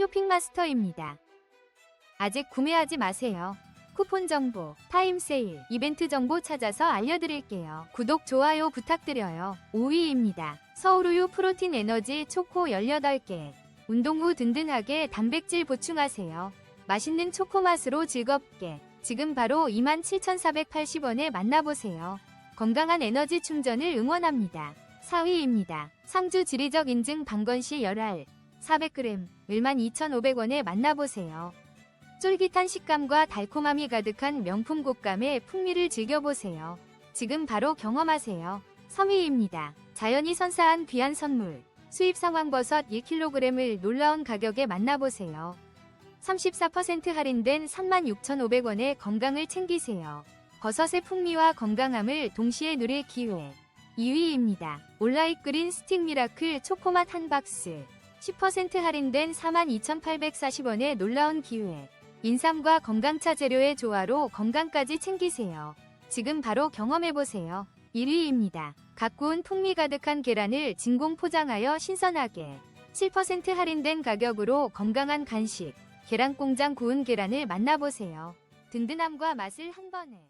쇼핑마스터입니다. 아직 구매하지 마세요. 쿠폰 정보, 타임 세일, 이벤트 정보 찾아서 알려드릴게요. 구독, 좋아요 부탁드려요. 5위입니다. 서울우유 프로틴 에너지 초코 18개. 운동 후 든든하게 단백질 보충하세요. 맛있는 초코 맛으로 즐겁게. 지금 바로 27,480원에 만나보세요. 건강한 에너지 충전을 응원합니다. 4위입니다. 상주 지리적 인증 방건시 열알 400g 12,500원에 만나보세요. 쫄깃한 식감과 달콤함이 가득한 명품 곶감의 풍미를 즐겨보세요. 지금 바로 경험하세요. 3위입니다. 자연이 선사한 귀한 선물. 수입 상황버섯 1kg을 놀라운 가격에 만나보세요. 34% 할인된 36,500원에 건강을 챙기세요. 버섯의 풍미와 건강함을 동시에 누릴 기회. 2위입니다. 올라이 그린 스틱 미라클 초코맛 한 박스. 10% 할인된 42,840원의 놀라운 기회. 인삼과 건강차 재료의 조화로 건강까지 챙기세요. 지금 바로 경험해보세요. 1위입니다. 갓 구운 풍미 가득한 계란을 진공 포장하여 신선하게 7% 할인된 가격으로 건강한 간식 계란공장 구운 계란을 만나보세요. 든든함과 맛을 한 번에